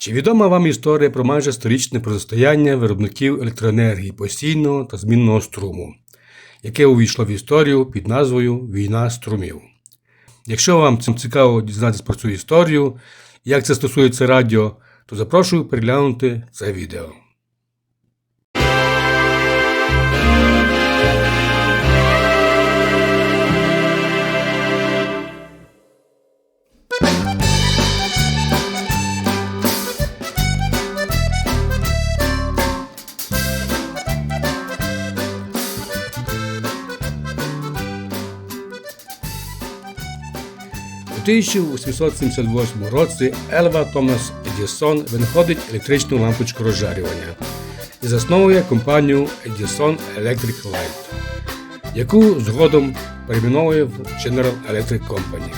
Чи відома вам історія про майже сторічне протистояння виробників електроенергії постійного та змінного струму, яке увійшло в історію під назвою Війна струмів? Якщо вам цим цікаво дізнатися про цю історію, як це стосується радіо, то запрошую переглянути це відео. 1878 році Елва Томас Едісон винаходить електричну лампочку розжарювання і засновує компанію Edison Electric Light, яку згодом перейменовує в General Electric Company.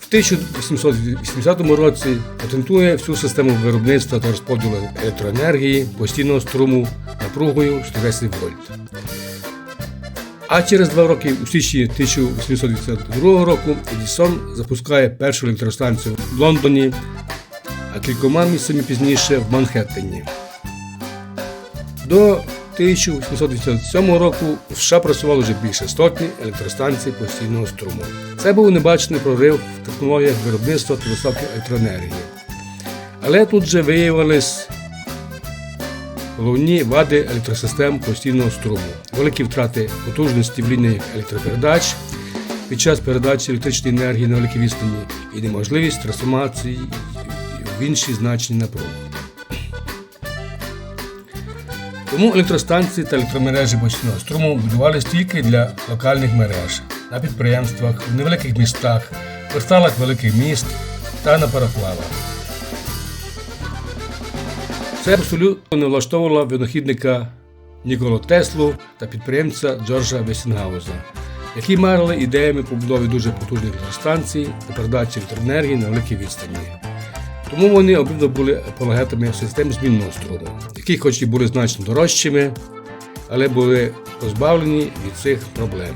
В 1880 році патентує всю систему виробництва та розподілу електроенергії постійного струму напругою 110 вольт. А через два роки, у січні 1882 року, Едісон запускає першу електростанцію в Лондоні, а кількома місяцями пізніше в Манхеттені. До 1887 року в США працювало вже більше сотні електростанцій постійного струму. Це був небачений прорив в технологіях виробництва та доставки електроенергії. Але тут же виявились головні вади електросистем постійного струму, великі втрати потужності в лініях електропередач під час передачі електричної енергії на великій відстані і неможливість трансформації в інші значні напруги. Тому електростанції та електромережі постійного струму будувалися тільки для локальних мереж, на підприємствах, в невеликих містах, кварталах великих міст та на пароплавах. Це абсолютно не влаштовувало винахідника Ніколу Теслу та підприємця Джорджа Весінгауза, які марили ідеями побудови дуже потужних електростанцій та передачі електроенергії на великій відстані. Тому вони обидва були апологетами систем змінного струму, які хоч і були значно дорожчими, але були позбавлені від цих проблем.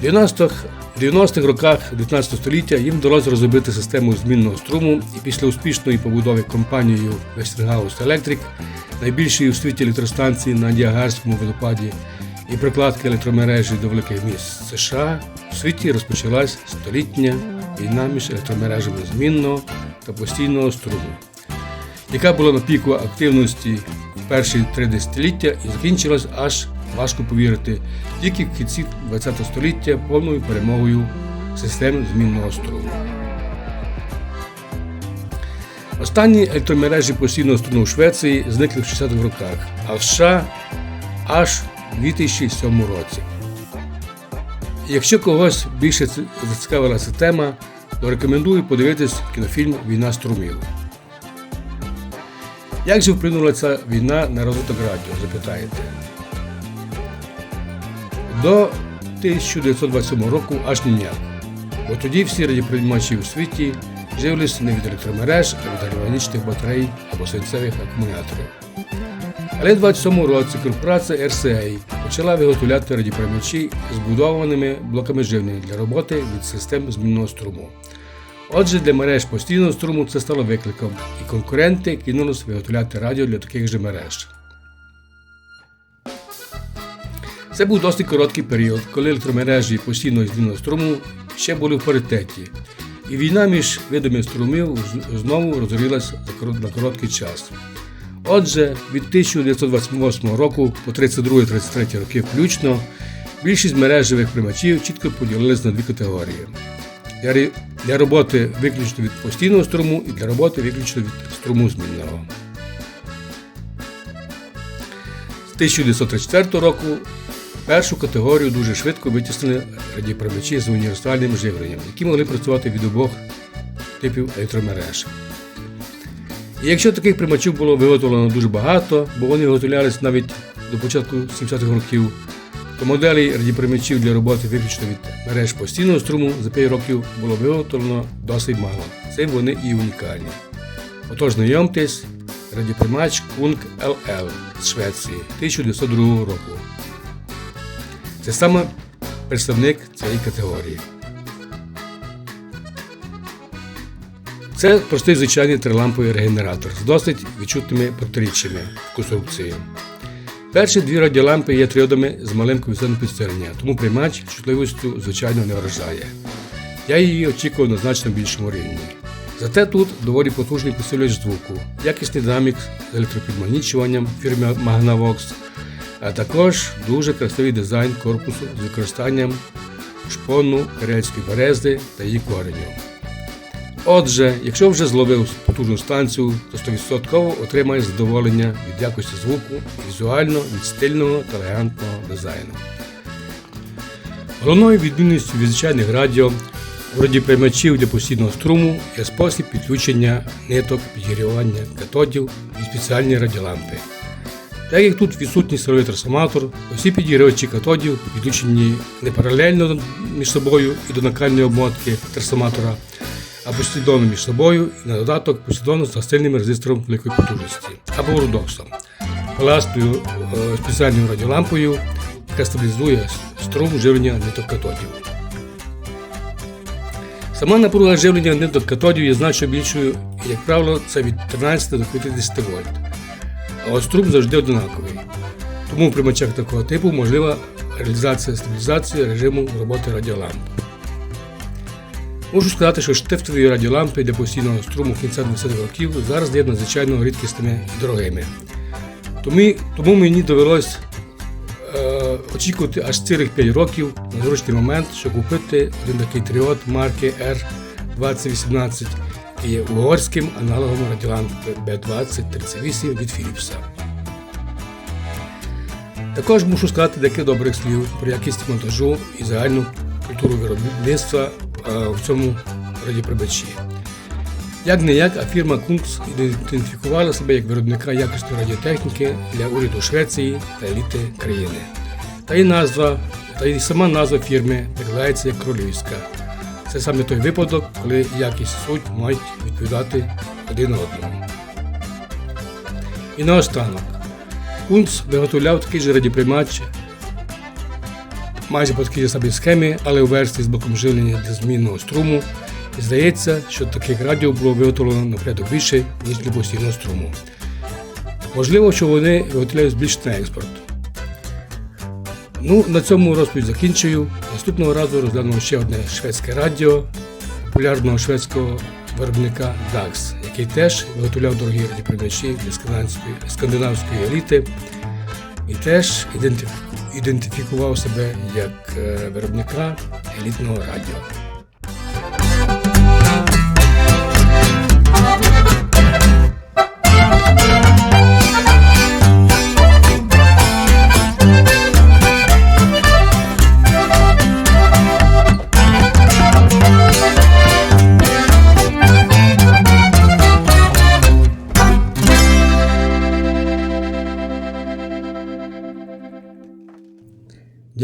В 90-х 90-х роках 19 століття їм вдалося розробити систему змінного струму і після успішної побудови компанією Westinghouse Electric, найбільшої у світі електростанції на Діагарському водопаді і прикладки електромережі до великих міст США, у світі розпочалась столітня війна між електромережами змінного та постійного струму, яка була на піку активності в перші три десятиліття і закінчилась аж важко повірити, тільки в кінці ХХ століття повною перемогою систем змінного струму. Останні електромережі постійного струму в Швеції зникли в 60-х роках, а в США аж у 2007 році. Якщо когось більше зацікавила ця тема, то рекомендую подивитись кінофільм Війна струмів. Як же вплинула ця війна на розвиток радіо, запитаєте? До 1927 року аж ніяк. Бо тоді всі радіоприймачі у світі живились не від електромереж, а від гальванічних батарей або свинцевих акумуляторів. Але в 27 році корпорація RCA почала виготовляти радіоприймачі збудованими блоками живлення для роботи від систем змінного струму. Отже, для мереж постійного струму це стало викликом, і конкуренти кинулись виготовляти радіо для таких же мереж. Це був досить короткий період, коли електромережі постійного і змінного струму ще були в паритеті, і війна між видами струмів знову розгорілася на короткий час. Отже, від 1928 року по 32-33 роки включно більшість мережевих приймачів чітко поділились на дві категорії. Для роботи виключно від постійного струму і для роботи виключно від струму змінного. З 1934 року першу категорію дуже швидко витіснили радіоприймачі з універсальним живленням, які могли працювати від обох типів електромереж. І якщо таких приймачів було виготовлено дуже багато, бо вони виготовлялись навіть до початку 70-х років, то моделей радіоприймачів для роботи виключно від мереж постійного струму за 5 років було виготовлено досить мало. Цим вони і унікальні. Отож, знайомтесь, радіоприймач Kung LL з Швеції 1902 року. Це саме представник цієї категорії. Це простий звичайний триламповий регенератор з досить відчутними протиріччями в конструкції. Перші дві радіолампи є тріодами з малим коефіцієнтом підсилення, тому приймач чутливістю, звичайно, не вражає. Я її очікував на значно більшому рівні. Зате тут доволі потужний підсилювач звуку, якісний динамік з електропідмагнічуванням фірми Magnavox, а також дуже красивий дизайн корпусу з використанням шпону карельської берези та її кореню. Отже, якщо вже зловив потужну станцію, то 100% отримає задоволення від якості звуку, візуально від стильного та елегантного дизайну. Головною відмінністю від звичайних радіо у радіоприймачів для постійного струму є спосіб підключення ниток підігрівання катодів і спеціальні радіолампи. Так як тут відсутній силовий трансформатор, усі підігрівачі катодів підключені не паралельно між собою і до накальної обмотки трансформатора, а послідовно між собою і на додаток послідовно з сильним резистором великої потужності або рудоксом, пластою е, спеціальною радіолампою, яка стабілізує струм живлення ниток катодів. Сама напруга живлення ниток катодів є значно більшою, і, як правило, це від 13 до 50 вольт. А от струм завжди однаковий. Тому в приймачах такого типу можлива реалізація стабілізації режиму роботи радіоламп. Можу сказати, що штифтові радіолампи для постійного струму кінця 20-х років зараз є надзвичайно рідкісними і дорогими. Тому, тому мені довелось е, очікувати аж цілих 5 років на зручний момент, щоб купити один такий тріод марки R2018, який є угорським аналогом радіолампи B2038 від Philipsa. Також мушу сказати декілька добрих слів про якість монтажу і загальну культуру виробництва е, в цьому радіоприбачі. Як не як, а фірма Кункс ідентифікувала себе як виробника якісної радіотехніки для уряду Швеції та еліти країни. Та й назва, та й сама назва фірми перекладається як королівська. Це саме той випадок, коли якість суть мають відповідати один одному. І наостанок. Кунц виготовляв такий же радіоприймач майже по такій самій схемі, але у версії з блоком живлення для змінного струму. І здається, що таких радіо було виготовлено на більше, ніж для постійного струму. Можливо, що вони виготовляють більш на експорт. Ну, на цьому розповідь закінчую. Наступного разу розглянемо ще одне шведське радіо популярного шведського виробника DAX, який теж виготовляв дорогі радіоприймачі для скандинавської, еліти і теж ідентифікував себе як е, виробника елітного радіо.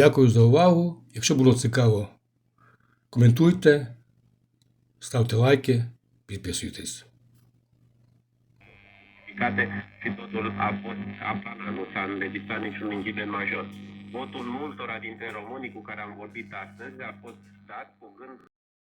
Дякую за увагу. Якщо було цікаво, коментуйте, ставте лайки, підписуйтесь. justificate și totul a fost apană, nu s-a înregistrat niciun incident major. Votul multora dintre românii cu care am vorbit astăzi a fost dat cu gând